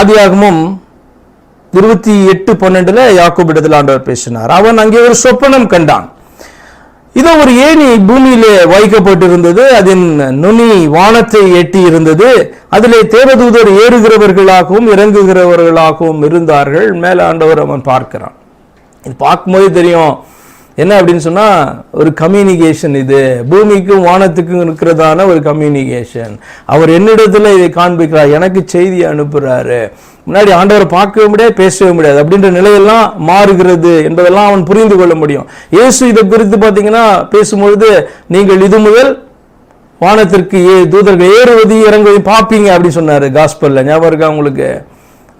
ஆதியாகமும் இருபத்தி எட்டு பன்னெண்டுல யாக்கோபிடத்தில் ஆண்டவர் பேசினார். அவன் அங்கே ஒரு சொப்பனம் கண்டான். இதோ ஒரு ஏணி பூமியிலே வைக்கப்பட்டிருந்தது அதன் நுனி வானத்தை எட்டி இருந்தது அதிலே தேவதூதர் ஏறுகிறவர்களாகவும் இறங்குகிறவர்களாகவும் இருந்தார்கள். மேல ஆண்டவர் அவன் பார்க்கிறான். இது பார்க்கும்போது தெரியும் என்ன அப்படின்னு சொன்னால் ஒரு கம்யூனிகேஷன் இது. பூமிக்கும் வானத்துக்கும் இருக்கிறதான ஒரு கம்யூனிகேஷன் அவர் என்னிடத்தில் இதை காண்பிக்கிறார். எனக்கு செய்தி அனுப்புகிறாரு முன்னாடி ஆண்டவரை பார்க்கவே முடியாது பேசவே முடியாது. அப்படின்ற நிலையெல்லாம் மாறுகிறது என்பதெல்லாம் அவன் புரிந்து கொள்ள முடியும். இயேசு இதை குறித்து பார்த்தீங்கன்னா பேசும்பொழுது நீங்கள் இது முதல் வானத்திற்கு ஏ தூதர்கள் ஏறுவது இறங்குவதையும் பார்ப்பீங்க அப்படின்னு சொன்னார். காஸ்பல்ல ஞாபகம் இருக்கா உங்களுக்கு?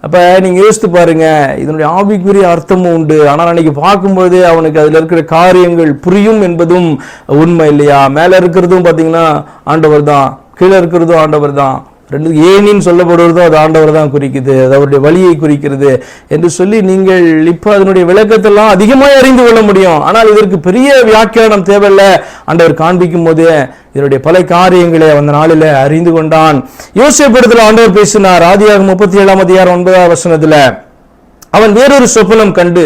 அப்போ நீங்கள் யோசித்து பாருங்க இதனுடைய ஆவிக்குரிய அர்த்தமும் உண்டு. ஆனால் அன்னைக்கு பார்க்கும்போது அவனுக்கு அதில் இருக்கிற காரியங்கள் புரியும் என்பதும் உண்மை இல்லையா? மேலே இருக்கிறதும் பார்த்தீங்கன்னா ஆண்டவர் தான் கீழே இருக்கிறதும் ஆண்டவர் தான் ரெண்டு ஏனின்னு சொல்லப்படுவதும் அது ஆண்டவர் தான் குறிக்குது அது அவருடைய வழியை குறிக்கிறது என்று சொல்லி நீங்கள் இப்போ அதனுடைய விளக்கத்தெல்லாம் அதிகமாக அறிந்து கொள்ள முடியும். ஆனால் இதற்கு பெரிய வியாக்கியானம் தேவையில்ல. ஆண்டவர் காண்பிக்கும் போதே இதனுடைய பல காரியங்களை அந்த நாளில் அறிந்து கொண்டான். யோசிப்படத்தில் ஆண்டவர் பேசினார். ஆதியாக முப்பத்தி ஏழாம் அதிகாரம் ஒன்பதாம் வசனத்தில் அவன் வேறொரு சொப்பனம் கண்டு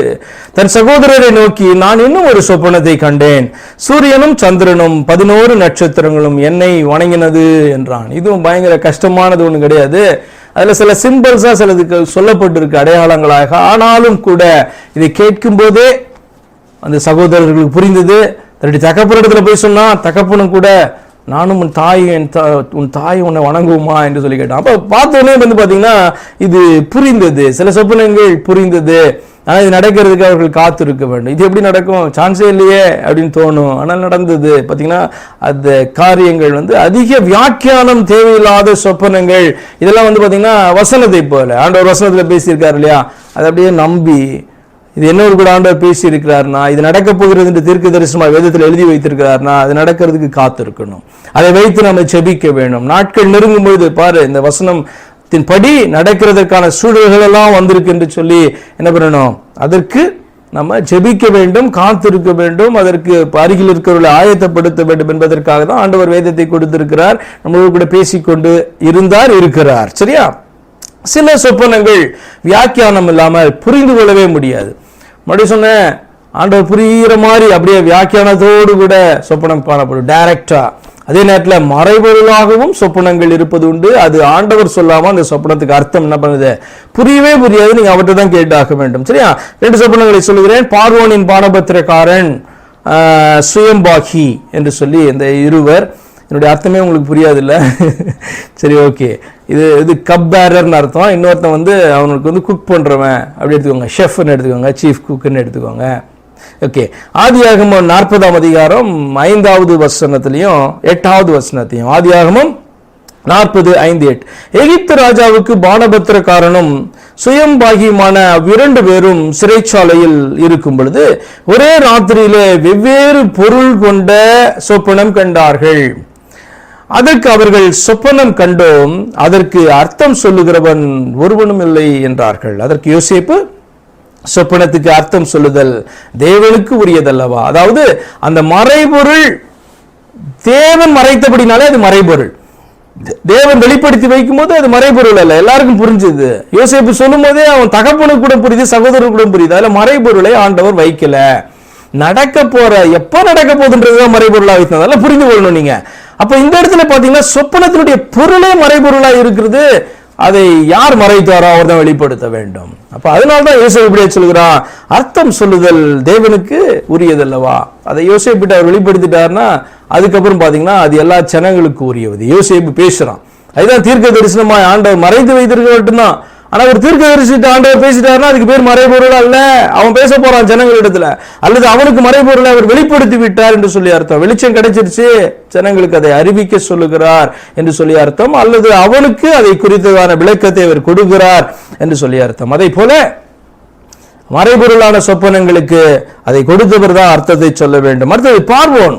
தன் சகோதரரை நோக்கி நான் இன்னும் ஒரு சொப்பனத்தை கண்டேன். சூரியனும் சந்திரனும் பதினோரு நட்சத்திரங்களும் என்னை வணங்கினது என்றான். இதுவும் பயங்கர கஷ்டமானது ஒன்று கிடையாது. அதில் சில சிம்பிள்ஸா சிலதுக்கு சொல்லப்பட்டிருக்கு அடையாளங்களாக. ஆனாலும் கூட இதை கேட்கும் போதே அந்த சகோதரர்களுக்கு புரிந்தது. தன்னுடைய தகப்பனிடத்துல போய் சொன்னா தகப்பனும் கூட நானும் உன் தாய் என் தா- உன் தாய் உன்னை வணங்குமா என்று சொல்லி கேட்டான். அப்போ பார்த்த உடனே வந்து பார்த்தீங்கன்னா இது புரிந்தது. சில சொப்பனங்கள் புரிந்தது. ஆனால் இது நடக்கிறதுக்கு அவர்கள் காத்திருக்க வேண்டும். இது எப்படி நடக்கும்? சான்ஸே இல்லையே அப்படின்னு தோணும். ஆனால் நடந்தது. பார்த்தீங்கன்னா அந்த காரியங்கள் வந்து அதிக வியாக்கியானம் தேவையில்லாத சொப்பனங்கள். இதெல்லாம் வந்து பார்த்தீங்கன்னா வசனத்தை போல. ஆண்டவர் வசனத்தில் பேசியிருக்காரு இல்லையா? அதை அப்படியே நம்பி இது என்ன ஒரு கூட ஆண்டவர் பேசி இருக்கிறார்னா இது நடக்க போகிறது என்று தீர்க்க தரிசனமாக வேதத்தில் எழுதி வைத்திருக்கிறார்னா அது நடக்கிறதுக்கு காத்திருக்கணும். அதை வைத்து நம்ம செபிக்க வேண்டும் நாட்கள் நெருங்கும் பொழுது பாரு இந்த வசனத்தின் படி நடக்கிறதற்கான சூழல்கள் எல்லாம் வந்திருக்கு என்று சொல்லி என்ன பண்ணணும்? அதற்கு நம்ம ஜெபிக்க வேண்டும் காத்திருக்க வேண்டும் அதற்கு அருகில் இருக்கிறவர்களை ஆயத்தப்படுத்த வேண்டும் என்பதற்காக தான் ஆண்டவர் வேதத்தை கொடுத்திருக்கிறார். நம்மளோடு கூட பேசிக்கொண்டு இருந்தார் இருக்கிறார். சரியா? சில சொப்பனங்கள் வியாக்கியானம் இல்லாமல் புரிந்து கொள்ளவே முடியாது. மறுபடியும் சொன்னேன் ஆண்டவர் புரிகிற மாதிரி அப்படியே வியாக்கியானத்தோடு கூட சொப்பனம் காணப்படும். டைரக்டா அதே நேரத்தில் மறைபொருளாகவும் சொப்பனங்கள் இருப்பது உண்டு. அது ஆண்டவர் சொல்லாமல் அந்த சொப்பனத்துக்கு அர்த்தம் என்ன பண்ணுது? புரியவே புரியாது. நீங்கள் அவர்கிட்ட தான் கேட்டாக வேண்டும். சரியா? ரெண்டு சொப்பனங்களை சொல்லுகிறேன். பார்வோனின் பானபத்திரக்காரன் சுயம்பாகி என்று சொல்லி இந்த இருவர் என்னுடைய அர்த்தமே உங்களுக்கு புரியாது இல்லை சரி ஓகே இது இது கப் பேரர்னு அர்த்தம். இன்னொருத்தன் வந்து அவனுக்கு வந்து குக் பண்ணுறவன் அப்படி எடுத்துக்கோங்க. ஷெஃப்னு எடுத்துக்கோங்க. சீஃப் குக்குன்னு எடுத்துக்கோங்க. ஓகே ஆதியாகமம் நாற்பதாம் அதிகாரம் ஐந்தாவது வசனத்திலையும் எட்டாவது வசனத்தையும் ஆதியாகமம் நாற்பது ஐந்து எட்டு. எகிப்து ராஜாவுக்கு பானபத்திரக்காரனும் சுயம்பாகியுமான அவ்விரண்டு பேரும் சிறைச்சாலையில் இருக்கும் பொழுது ஒரே ராத்திரியிலே வெவ்வேறு பொருள் கொண்ட சொப்பனம் கண்டார்கள். அதற்கு அவர்கள் சொப்பனம் கண்டோம். அதற்கு அர்த்தம் சொல்லுகிறவன் ஒருவனும் இல்லை என்றார்கள். அதற்கு யோசேப்பு சொப்பனத்துக்கு அர்த்தம் சொல்லுதல் தேவனுக்கு உரியதல்லவா? அதாவது அந்த மறைபொருள் தேவன் மறைத்தபடினாலே அது மறைபொருள். தேவன் வெளிப்படுத்தி வைக்கும்போது அது மறைபொருள் அல்ல. எல்லாருக்கும் புரிஞ்சுது. யோசேப்பு சொல்லும் போதே அவன் தகப்பனுக்கு கூட புரியுது சகோதரர் கூட புரியுது. அதில் மறைபொருளை ஆண்டவர் வைக்கல. நடக்க போற எப்ப நடக்க போகுதுன்றதுதான் மறைபொருளா வைத்தது. அதெல்லாம் புரிந்து கொள்ளணும் நீங்க. அப்போ இந்த இடத்துல பார்த்தீங்கன்னா சொப்பனத்தினுடைய பொருளே மறைபொருளாக இருக்கிறது. அதை யார் மறைத்தாரோ அவர் தான் வெளிப்படுத்த வேண்டும். அப்போ அதனால தான் யோசேப்பு இப்படியே சொல்கிறான் அர்த்தம் சொல்லுதல் தேவனுக்கு உரியதல்லவா? அதை யோசேப்பிட்டு அவர் வெளிப்படுத்திட்டாருன்னா அதுக்கப்புறம் பார்த்தீங்கன்னா அது எல்லா ஜனங்களுக்கு உரியது. யோசேப்பு பேசுகிறான் அதுதான் தீர்க்க தரிசனமாக ஆண்டவர் மறைத்து வைத்திருக்க மட்டும்தான். ஆனால் ஒரு தீர்க்க தரிசிட்டு ஆண்டவர் பேசிட்டாருன்னா அதுக்கு பேர் மறைபொருள் அல்ல. அவன் பேச போறான் ஜனங்களிடத்துல அல்லது அவனுக்கு மறைபொருளை அவர் வெளிப்படுத்தி விட்டார் என்று சொல்லி அர்த்தம். வெளிச்சம் கிடைச்சிருச்சு ஜனங்களுக்கு அதை அறிவிக்க சொல்லுகிறார் என்று சொல்லி அர்த்தம். அல்லது அவனுக்கு அதை குறித்ததான விளக்கத்தை அவர் கொடுக்கிறார் என்று சொல்லி அர்த்தம். அதை போல மறைபொருளான சொப்பனங்களுக்கு அதை கொடுத்தவர் தான் அர்த்தத்தை சொல்ல வேண்டும். அடுத்தது பார்வோன்.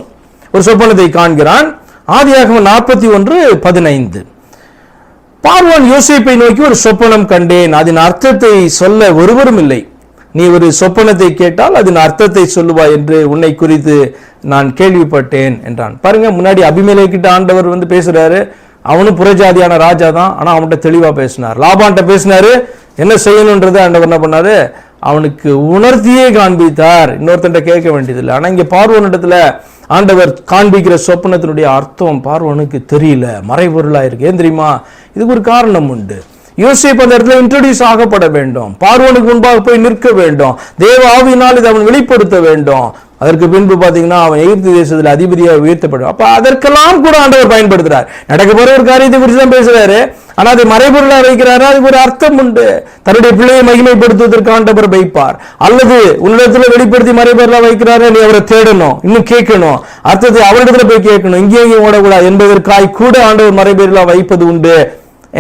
ஒரு சொப்பனத்தை காண்கிறான். ஆதியாகவும் நாற்பத்தி ஒன்று பதினைந்து. பார்வான் யோசிப்பை நோக்கி ஒரு சொப்பனம் கண்டேன். அதன் அர்த்தத்தை சொல்ல ஒருவரும் இல்லை. நீ ஒரு சொப்பனத்தை கேட்டால் அதன் அர்த்தத்தை சொல்லுவாய் என்று உன்னை குறித்து நான் கேள்விப்பட்டேன் என்றான். பாருங்க முன்னாடி அபிமேலைக்கிட்ட ஆண்டவர் வந்து பேசுறாரு. அவனும் புறஜாதியான ராஜா தான். ஆனால் அவன்கிட்ட தெளிவாக பேசினார். லாபான்ட்ட பேசினாரு என்ன செய்யணுன்றதை ஆண்டவர் என்ன பண்ணாரு? அவனுக்கு உணர்த்தியே காண்பித்தார். இன்னொருத்தன்ட்ட கேட்க வேண்டியதில்லை. ஆனா இங்க பார்வனிடத்துல ஆண்டவர் காண்பிக்கிற சொப்பனத்தினுடைய அர்த்தம் பார்வனுக்கு தெரியல மறைபொருளாக இருக்கு. ஏன் தெரியுமா? இதுக்கு ஒரு காரணம் உண்டு. யோசிப்பு அந்த இடத்துல இன்ட்ரடியூஸ் ஆகப்பட வேண்டும். பார்வனுக்கு முன்பாக போய் நிற்க வேண்டும். தேவ ஆவியினால் இதை அவன் வெளிப்படுத்த வேண்டும். அதற்கு பின்பு பார்த்தீங்கன்னா அவன் எகிப்து தேசத்தில் அதிபதியாக உயர்த்தப்படும் அப்போ அதற்கெல்லாம் கூட ஆண்டவர் பயன்படுத்துறார். நடக்க போற ஒரு காரியத்தை குறித்து தான் பேசுறாரு. ஆனால் அதை மறைபொருளாக வைக்கிறாரா? அதுக்கு ஒரு அர்த்தம் உண்டு. தன்னுடைய பிள்ளையை மகிமைப்படுத்துவதற்கு ஆண்டவர் வைப்பார். அல்லது உன்னிடத்துல வெளிப்படுத்தி மறைபொருளாக வைக்கிறாரா? நீ அவரை தேடணும். இன்னும் கேட்கணும். அர்த்தத்தை அவரிடத்துல போய் கேட்கணும். இங்கே இங்கே ஓடக்கூடாது என்பதற்காய் கூட ஆண்டவர் மறைபொருளாக வைப்பது உண்டு.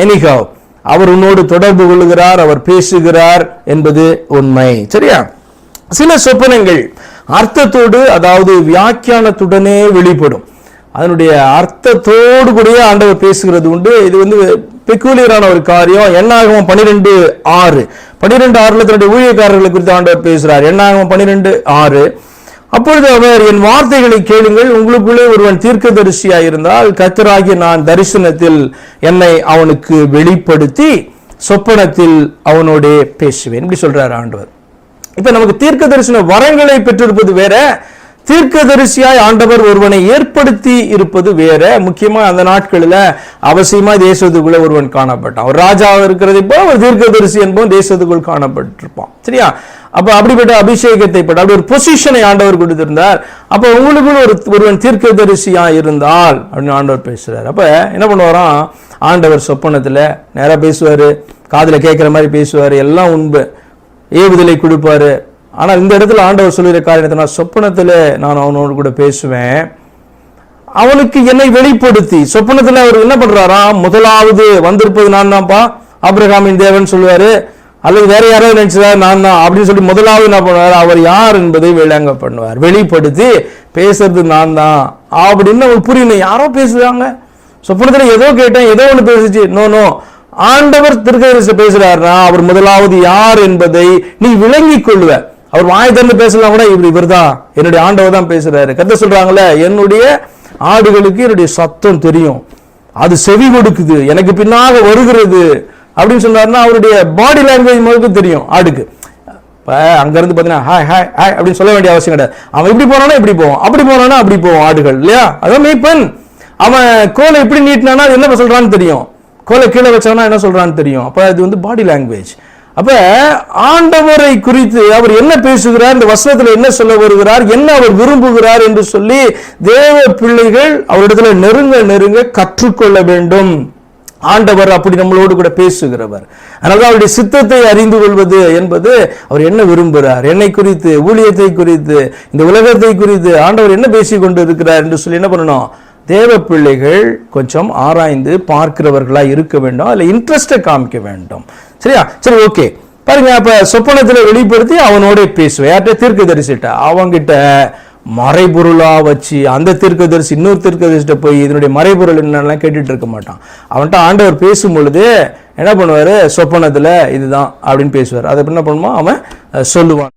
எனிஹவ் அவர் உன்னோடு தொடர்பு கொள்ளுகிறார் அவர் பேசுகிறார் என்பது உண்மை. சரியா? சில சொப்பனங்கள் அர்த்தத்தோடு அதாவது வியாக்கியானத்துடனே வெளிப்படும். அதனுடைய அர்த்தத்தோடு கூடயே ஆண்டவர் பேசுகிறது உண்டு. இது வந்து பெக்கூலியரான ஒரு காரியம். என்னாகவும் பன்னிரெண்டு ஆறு. பன்னிரெண்டு ஆறுல தன்னுடைய ஊழியக்காரர்களை குறித்து ஆண்டவர் பேசுகிறார் என்னாகவும் பன்னிரெண்டு ஆறு. அப்பொழுது அவர் என் வார்த்தைகளை கேளுங்கள். உங்களுக்குள்ளே ஒருவன் தீர்க்க தரிசியாக இருந்தால் கத்தராகி நான் தரிசனத்தில் என்னை அவனுக்கு வெளிப்படுத்தி சொப்பனத்தில் அவனோடே பேசுவேன். இப்படி சொல்றார் ஆண்டவர். இப்ப நமக்கு தீர்க்க தரிசன வரங்களை பெற்றிருப்பது வேற தீர்க்கதரிசியாய் ஆண்டவர் ஒருவனை ஏற்படுத்தி இருப்பது வேற. முக்கியமா அந்த நாட்களில் அவசியமா தேசத்துக்குள்ள ஒருவன் காணப்பட்டான். ஒரு ராஜா இருக்கிறதை போல ஒரு தீர்க்கதரிசி என்பவன் தேசத்துக்குள் காணப்பட்டிருப்பான். சரியா? அப்ப அப்படிப்பட்ட அபிஷேகத்தை பட்ட அப்படி ஒரு பொசிஷனை ஆண்டவர் கொடுத்திருந்தார். அப்ப உங்களுக்குள்ள ஒரு ஒருவன் தீர்க்கதரிசியா இருந்தால் அப்படின்னு ஆண்டவர் பேசுறார். அப்ப என்ன பண்ணுவாராம்? ஆண்டவர் சொப்பனத்துல நேராக பேசுவாரு காதில் கேட்குற மாதிரி பேசுவார் எல்லாம் உண்பு. ஏவுதலை கொடுப்பாரு ஆனால் இந்த இடத்துல ஆண்டவர் சொல்லுகிற காரியத்தை நான் சொப்பனத்தில் நான் அவனோடு கூட பேசுவேன். அவனுக்கு என்னை வெளிப்படுத்தி சொப்பனத்தில் அவர் என்ன பண்ணுறாரா முதலாவது வந்திருப்பது நான் தான்ப்பா. அப்ரஹாமின் தேவன் சொல்லுவார் அல்லது வேற யாராவது நினைச்சதா நான் தான் அப்படின்னு சொல்லி முதலாவது என்ன பண்ணுவார்? அவர் யார் என்பதை விளங்க பண்ணுவார். வெளிப்படுத்தி பேசுறது நான் தான் அப்படின்னு அவர் புரியணும். யாரோ பேசுறாங்க. சொப்பனத்தில் ஏதோ கேட்டேன் ஏதோ ஒன்று பேசுச்சு. நோ நோ ஆண்டவர் திருக்கதரிசி பேசுறாருன்னா அவர் முதலாவது யார் என்பதை நீ விளங்கிக் கொள்ளுவ. அவர் வாய் திறந்து பேசலாம் கூட இவர் தான் என்னுடைய ஆண்டவர் தான் பேசுறாரு. கத்த சொல்றாங்கல்ல என்னுடைய ஆடுகளுக்கு என்னுடைய சத்தம் தெரியும். அது செவி கொடுக்குது. எனக்கு பின்னாக வருகிறது. அப்படின்னு சொன்னார்னா அவருடைய பாடி லாங்குவேஜ் முதலுக்கு தெரியும் ஆடுக்கு. இப்போ அங்கேருந்து பார்த்தீங்கன்னா ஹாய் ஹாய் ஹாய் அப்படின்னு சொல்ல வேண்டிய அவசியம் கிடையாது. அவன் இப்படி போனானா இப்படி போவான். அப்படி போனானா அப்படி போவோம் ஆடுகள். இல்லையா? அதான் மெய்ப்பெண் அவன் கோலை இப்படி நீட்டினானா அது என்ன சொல்றான்னு தெரியும். கோலை கீழே வச்சானா என்ன சொல்றான்னு தெரியும். அப்போ அது வந்து பாடி லாங்குவேஜ் அப்ப ஆண்டவரை குறித்து அவர் என்ன பேசுகிறார்? இந்த வசனத்தில் என்ன சொல்ல வருகிறார்? என்ன அவர் விரும்புகிறார் என்று சொல்லி தேவ பிள்ளைகள் அவரிடத்துல நெருங்க நெருங்க கற்றுக்கொள்ள வேண்டும். ஆண்டவர் அப்படி நம்மளோடு கூட பேசுகிறவர். அதனால அவருடைய சித்தத்தை அறிந்து கொள்வது என்பது அவர் என்ன விரும்புகிறார்? என்னை குறித்து ஊழியத்தை குறித்து இந்த உலகத்தை குறித்து ஆண்டவர் என்ன பேசிக் கொண்டு இருக்கிறார் என்று சொல்லி என்ன பண்ணணும்? தேவ பிள்ளைகள் கொஞ்சம் ஆராய்ந்து பார்க்கிறவர்களாக இருக்க வேண்டும். அதில் இன்ட்ரெஸ்ட்டை காமிக்க வேண்டும். சரியா? சரி ஓகே பாருங்க அப்ப சொப்பனத்துல வெளிப்படுத்தி அவனோட பேசுவேன். யார்கிட்ட? தீர்க்க தரிசிட்ட அவங்கிட்ட மறைபொருளா வச்சு அந்த தீர்க்கதரிசி இன்னொரு தீர்க்கதரிசிட்ட போய் இதனுடைய மறைபொருள் என்னெல்லாம் கேட்டுட்டு இருக்க மாட்டான். அவன்கிட்ட ஆண்டவர் பேசும் பொழுது என்ன பண்ணுவாரு? சொப்பனத்துல இதுதான் அப்படின்னு பேசுவார். அதை என்ன பண்ணுவான் அவன் சொல்லுவான்.